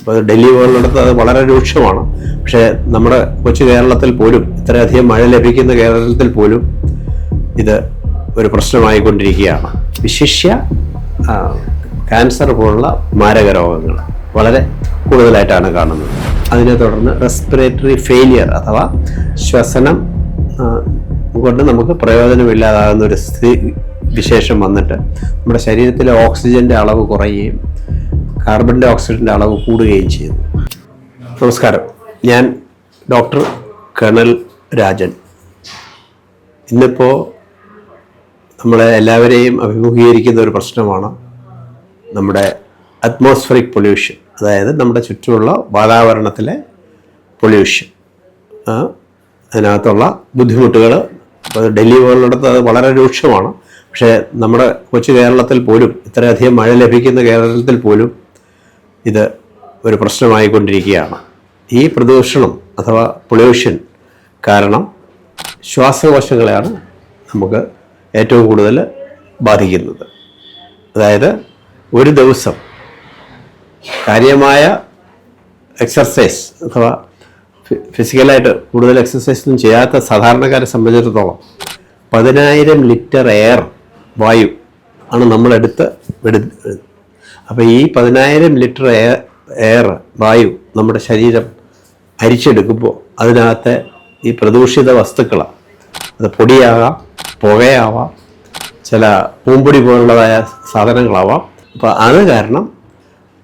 അപ്പോൾ ഡൽഹി പോലുള്ളിടത്ത് അത് വളരെ രൂക്ഷമാണ്. പക്ഷേ നമ്മുടെ കൊച്ചു കേരളത്തിൽ പോലും ഇത്രയധികം മഴ ലഭിക്കുന്ന കേരളത്തിൽ പോലും ഇത് ഒരു പ്രശ്നമായിക്കൊണ്ടിരിക്കുകയാണ്. വിശിഷ്യ ക്യാൻസർ പോലുള്ള മാരക രോഗങ്ങൾ വളരെ കൂടുതലായിട്ടാണ് കാണുന്നത്. അതിനെ തുടർന്ന് റെസ്പിറേറ്ററി ഫെയിലിയർ അഥവാ ശ്വസനം കൊണ്ട് നമുക്ക് പ്രയോജനമില്ലാതാകുന്ന ഒരു സ്ഥിതി വിശേഷം വന്നിട്ട് നമ്മുടെ ശരീരത്തിലെ ഓക്സിജന്റെ അളവ് കുറയുകയും കാർബൺ ഡൈ ഓക്സൈഡിന്റെ അളവ് കൂടുകയും ചെയ്യുന്നു നമസ്കാരം. ഞാൻ ഡോക്ടർ കേണൽ രാജൻ. ഇന്നിപ്പോൾ നമ്മളെ എല്ലാവരെയും അഭിമുഖീകരിക്കുന്ന ഒരു പ്രശ്നമാണ് നമ്മുടെ അറ്റ്മോസ്ഫറിക് പൊല്യൂഷൻ അതായത് നമ്മുടെ ചുറ്റുമുള്ള വാതാവരണത്തിലെ പൊല്യൂഷൻ അതിനകത്തുള്ള ബുദ്ധിമുട്ടുകൾ ഡൽഹി പോലുള്ളിടത്ത് അത് വളരെ രൂക്ഷമാണ്. പക്ഷേ നമ്മുടെ കൊച്ചു കേരളത്തിൽ പോലും ഇത്രയധികം മഴ ലഭിക്കുന്ന കേരളത്തിൽ പോലും ഇത് ഒരു പ്രശ്നമായിക്കൊണ്ടിരിക്കുകയാണ്. ഈ പ്രദൂഷണം അഥവാ പൊല്യൂഷൻ കാരണം ശ്വാസകോശങ്ങളെയാണ് നമുക്ക് ഏറ്റവും കൂടുതൽ ബാധിക്കുന്നത്. അതായത് ഒരു ദിവസം കാര്യമായ എക്സർസൈസ് അഥവാ ഫിസിക്കലായിട്ട് കൂടുതൽ എക്സസൈസ് ഒന്നും ചെയ്യാത്ത സാധാരണക്കാരെ സംബന്ധിച്ചിടത്തോളം പതിനായിരം ലിറ്റർ എയർ വായു ആണ് നമ്മളെടുത്ത് അപ്പോൾ ഈ പതിനായിരം ലിറ്റർ എയർ എയർ വായു നമ്മുടെ ശരീരം അരിച്ചെടുക്കുമ്പോൾ അതിനകത്തെ ഈ പ്രദൂഷിത വസ്തുക്കളാണ് അത് പൊടിയാകാം പുകയാവാം ചില പൂമ്പൊടി പോലുള്ളതായ സാധനങ്ങളാവാം. അപ്പോൾ അത് കാരണം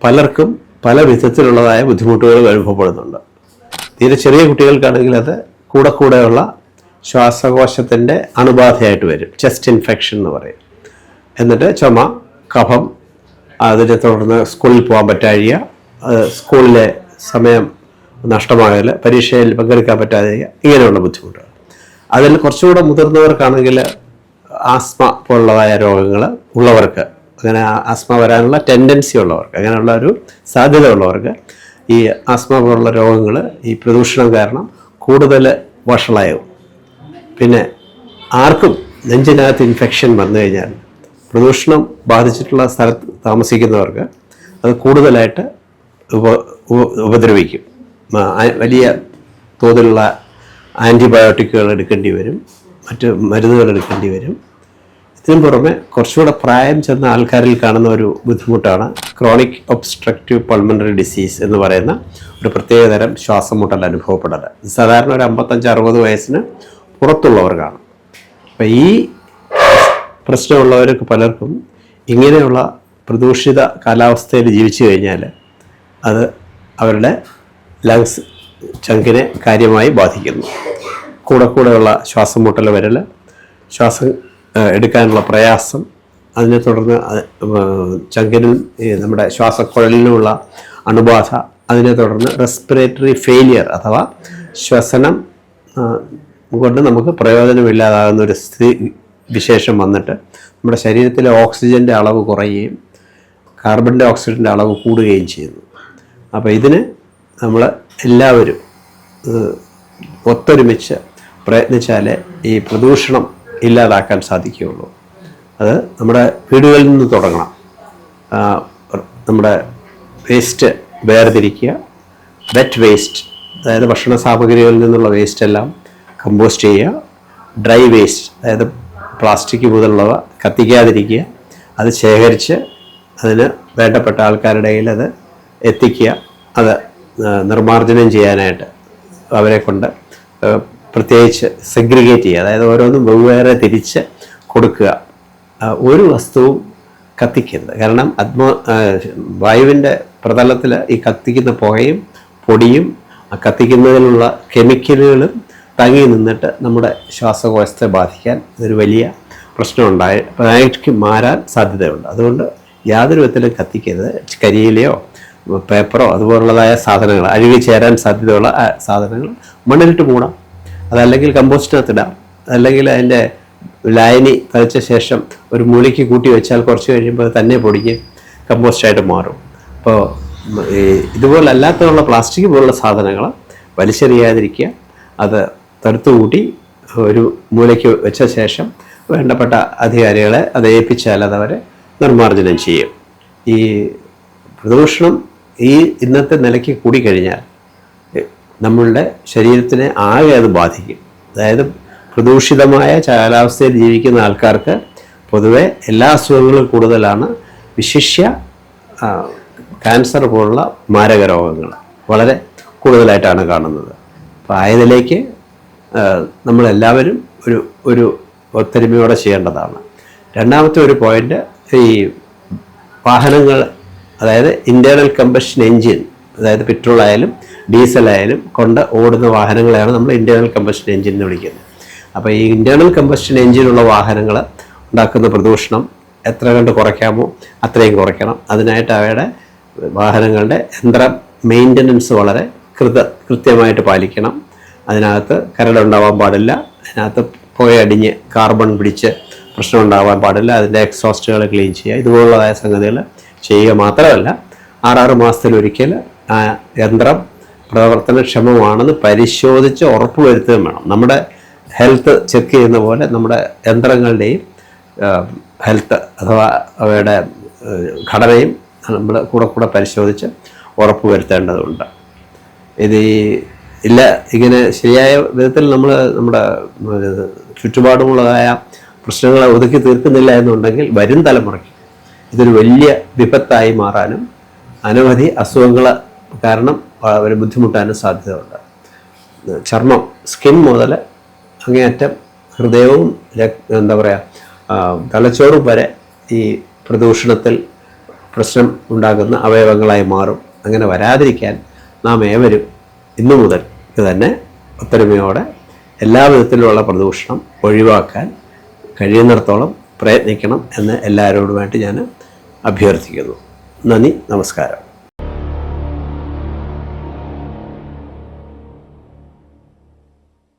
പലർക്കും പല വിധത്തിലുള്ളതായ ബുദ്ധിമുട്ടുകൾ അനുഭവപ്പെടുന്നുണ്ട്. തീരെ ചെറിയ കുട്ടികൾക്കാണെങ്കിൽ അത് കൂടെ കൂടെയുള്ള ശ്വാസകോശത്തിന്റെ അണുബാധയായിട്ട് വരും. ചെസ്റ്റ് ഇൻഫെക്ഷൻ എന്ന് പറയും. എന്നിട്ട് ചുമ കഫം അതിനെ തുടർന്ന് സ്കൂളിൽ പോകാൻ പറ്റാഴിക സ്കൂളിലെ സമയം നഷ്ടമായാൽ പരീക്ഷയിൽ പങ്കെടുക്കാൻ പറ്റാതെ ഇങ്ങനെയുള്ള ബുദ്ധിമുട്ടുകൾ അതിൽ കുറച്ചുകൂടെ മുതിർന്നവർക്കാണെങ്കിൽ ആസ്മ പോലുള്ളതായ രോഗങ്ങൾ ഉള്ളവർക്ക് അങ്ങനെ ആസ്മ വരാനുള്ള ടെൻഡൻസി ഉള്ളവർക്ക് അങ്ങനെയുള്ള ഒരു സാധ്യത ഉള്ളവർക്ക് ഈ ആസ്മ പോലുള്ള രോഗങ്ങൾ ഈ പ്രദൂഷണം കാരണം കൂടുതൽ വഷളായും പിന്നെ ആർക്കും നെഞ്ചിനകത്ത് ഇൻഫെക്ഷൻ വന്നു കഴിഞ്ഞാൽ പ്രദൂഷണം ബാധിച്ചിട്ടുള്ള സ്ഥലത്ത് താമസിക്കുന്നവർക്ക് അത് കൂടുതലായിട്ട് ഉപ ഉപ- ഉപദ്രവിക്കും. വലിയ തോതിലുള്ള ആന്റിബയോട്ടിക്കുകൾ എടുക്കേണ്ടി വരും. മറ്റ് മരുന്നുകൾ എടുക്കേണ്ടി വരും. ഇതിനു പുറമെ കുറച്ചുകൂടെ പ്രായം ചെന്ന ആൾക്കാരിൽ കാണുന്ന ഒരു ബുദ്ധിമുട്ടാണ് ക്രോണിക് ഒബ്സ്ട്രക്റ്റീവ് പൾമണറി ഡിസീസ് എന്ന് പറയുന്ന ഒരു പ്രത്യേകതരം ശ്വാസം മുട്ടൽ അനുഭവപ്പെടൽ സാധാരണ ഒരു അമ്പത്തഞ്ച് അറുപത് വയസ്സിന് പുറത്തുള്ളവർക്കാണ് അപ്പം ഈ പ്രശ്നമുള്ളവർക്ക് പലർക്കും ഇങ്ങനെയുള്ള പ്രദൂഷിത കാലാവസ്ഥയിൽ ജീവിച്ചു കഴിഞ്ഞാൽ അത് അവരുടെ ലങ്സ് ചങ്കിനെ കാര്യമായി ബാധിക്കുന്നു. കൂടെ കൂടെയുള്ള ശ്വാസം മുട്ടൽ വരൽ ശ്വാസം എടുക്കാനുള്ള പ്രയാസം അതിനെ തുടർന്ന് ചങ്കിനും നമ്മുടെ ശ്വാസക്കുഴലിനുമുള്ള അണുബാധ അതിനെ തുടർന്ന് റെസ്പിറേറ്ററി ഫെയിലിയർ അഥവാ ശ്വസനം കൊണ്ട് നമുക്ക് പ്രയോജനമില്ലാതാകുന്ന ഒരു സ്ഥിതി വിശേഷം വന്നിട്ട് നമ്മുടെ ശരീരത്തിലെ ഓക്സിജന്റെ അളവ് കുറയുകയും കാർബൺ ഡൈ ഓക്സൈഡിന്റെ അളവ് കൂടുകയും ചെയ്യുന്നു. അപ്പോൾ ഇതിന് നമ്മൾ എല്ലാവരും ഒത്തൊരുമിച്ച് പ്രയത്നിച്ചാലേ ഈ പ്രദൂഷണം ഇല്ലാതാക്കാൻ സാധിക്കുകയുള്ളൂ. അത് നമ്മുടെ വീടുകളിൽ നിന്ന് തുടങ്ങണം. നമ്മുടെ വേസ്റ്റ് വേർതിരിക്കുക വെറ്റ് വേസ്റ്റ് അതായത് ഭക്ഷണ സാമഗ്രികളിൽ നിന്നുള്ള വേസ്റ്റ് എല്ലാം കമ്പോസ്റ്റ് ചെയ്യുക ഡ്രൈ വേസ്റ്റ് അതായത് പ്ലാസ്റ്റിക് മുതലുള്ളവ കത്തിക്കാതിരിക്കുക അത് ശേഖരിച്ച് അതിന് വേണ്ടപ്പെട്ട ആൾക്കാരുടെ കയ്യിൽ അത് എത്തിക്കുക അത് നിർമ്മാർജനം ചെയ്യാനായിട്ട് അവരെ കൊണ്ട് പ്രത്യേകിച്ച് സെഗ്രിഗേറ്റ് ചെയ്യുക. അതായത് ഓരോന്നും വെവ്വേറെ തിരിച്ച് കൊടുക്കുക. ഒരു വസ്തുവും കത്തിക്കരുത്. കാരണം അത്മോ വായുവിന്റെ പ്രതലത്തിൽ ഈ കത്തിക്കുന്ന പുകയും പൊടിയും ആ കത്തിക്കുന്നതിലുള്ള കെമിക്കലുകളും തങ്ങി നിന്നിട്ട് നമ്മുടെ ശ്വാസകോശത്തെ ബാധിക്കാൻ ഇതൊരു വലിയ പ്രശ്നമുണ്ടായി പ്രായക്ക് മാറാൻ സാധ്യതയുണ്ട്. അതുകൊണ്ട് യാതൊരു വിധത്തിലും കത്തിക്കരുത്. കരിയിലയോ പേപ്പറോ അതുപോലുള്ളതായ സാധനങ്ങൾ അഴുകി ചേരാൻ സാധ്യതയുള്ള സാധനങ്ങൾ മണ്ണിലിട്ട് മൂടാം. അതല്ലെങ്കിൽ കമ്പോസ്റ്റിനകത്തിടാം. അല്ലെങ്കിൽ അതിന്റെ ലായനി തളിച്ച ശേഷം ഒരു മൂലയ്ക്ക് കൂട്ടി വെച്ചാൽ കുറച്ച് കഴിയുമ്പോൾ തന്നെ പൊടിഞ്ഞ് കമ്പോസ്റ്റായിട്ട് മാറും. അപ്പോൾ ഇതുപോലല്ലാത്തുള്ള പ്ലാസ്റ്റിക് പോലുള്ള സാധനങ്ങൾ വലിച്ചെറിയാതിരിക്കുക അത് തടുത്തു കൂട്ടി ഒരു മൂലയ്ക്ക് വെച്ച ശേഷം വേണ്ടപ്പെട്ട അധികാരികളെ അത് ഏൽപ്പിച്ചാൽ അതവരെ നിർമ്മാർജനം ചെയ്യും. ഈ പ്രദൂഷണം ഈ ഇന്നത്തെ നിലയ്ക്ക് കൂടിക്കഴിഞ്ഞാൽ നമ്മളുടെ ശരീരത്തിനെ ആകെ അത് ബാധിക്കും. അതായത് പ്രദൂഷിതമായ കാലാവസ്ഥയിൽ ജീവിക്കുന്ന ആൾക്കാർക്ക് പൊതുവെ എല്ലാ അസുഖങ്ങളും കൂടുതലാണ്. വിശിഷ്യ ക്യാൻസർ പോലുള്ള മാരക രോഗങ്ങൾ വളരെ കൂടുതലായിട്ടാണ് കാണുന്നത്. അപ്പോൾ ആയതിലേക്ക് നമ്മളെല്ലാവരും ഒരു ഒരു ഒത്തൊരുമയോടെ ചെയ്യേണ്ടതാണ്. രണ്ടാമത്തെ ഒരു പോയിന്റ് ഈ വാഹനങ്ങൾ അതായത് ഇന്റേർണൽ കമ്പഷൻ എൻജിൻ അതായത് പെട്രോൾ ആയാലും ഡീസൽ ആയാലും കൊണ്ട് ഓടുന്ന വാഹനങ്ങളെയാണ് നമ്മൾ ഇന്റേർണൽ കമ്പഷൻ എൻജിൻ എന്ന് വിളിക്കുന്നത്. അപ്പോൾ ഈ ഇന്റേർണൽ കമ്പഷൻ എൻജിനുള്ള വാഹനങ്ങൾ ഉണ്ടാക്കുന്ന പ്രദൂഷണം എത്ര കണ്ട് കുറയ്ക്കാമോ അത്രയും കുറയ്ക്കണം. അതിനായിട്ട് അവയുടെ വാഹനങ്ങളുടെ യന്ത്ര മെയിന്റനൻസ് വളരെ കൃത കൃത്യമായിട്ട് പാലിക്കണം. അതിനകത്ത് കരടുണ്ടാവാൻ പാടില്ല. അതിനകത്ത് പുകയടിഞ്ഞ് കാർബൺ പിടിച്ച് പ്രശ്നം ഉണ്ടാവാൻ പാടില്ല. അതിന്റെ എക്സോസ്റ്റുകൾ ക്ലീൻ ചെയ്യുക. ഇതുപോലുള്ളതായ സംഗതികൾ ചെയ്യുക മാത്രമല്ല ആറാറ് മാസത്തിലൊരിക്കൽ ആ യന്ത്രം പ്രവർത്തനക്ഷമമാണെന്ന് പരിശോധിച്ച് ഉറപ്പ് വരുത്തുകയും വേണം. നമ്മുടെ ഹെൽത്ത് ചെക്ക് ചെയ്യുന്ന പോലെ നമ്മുടെ യന്ത്രങ്ങളുടെയും ഹെൽത്ത് അഥവാ അവയുടെ ഘടനയും നമ്മൾ കൂടെ കൂടെ പരിശോധിച്ച് ഉറപ്പ് വരുത്തേണ്ടതുണ്ട് ഇത് ഇല്ല ഇങ്ങനെ ശരിയായ വിധത്തിൽ നമ്മൾ നമ്മുടെ ചുറ്റുപാടുമുള്ളതായ പ്രശ്നങ്ങളെ ഒതുക്കി തീർക്കുന്നില്ല എന്നുണ്ടെങ്കിൽ വരും തലമുറയ്ക്ക് ഇതൊരു വലിയ വിപത്തായി മാറാനും അനവധി അസുഖങ്ങൾ കാരണം അവർ ബുദ്ധിമുട്ടാനും സാധ്യതയുണ്ട് ചർമ്മം സ്കിൻ മുതൽ അങ്ങേയറ്റം ഹൃദയവും എന്താ പറയുക തലച്ചോറും വരെ ഈ പ്രദൂഷണത്തിൽ പ്രശ്നം ഉണ്ടാകുന്ന അവയവങ്ങളായി മാറും. അങ്ങനെ വരാതിരിക്കാൻ നാം ഏവരും ഇന്നു മുതൽ തന്നെ ഒത്തൊരുമയോടെ എല്ലാ വിധത്തിലുള്ള പ്രദൂഷണം ഒഴിവാക്കാൻ കഴിയുന്നിടത്തോളം പ്രയത്നിക്കണം എന്ന് എല്ലാവരോടുമായിട്ട് ഞാൻ അഭ്യർത്ഥിക്കുന്നു. നന്ദി നമസ്കാരം.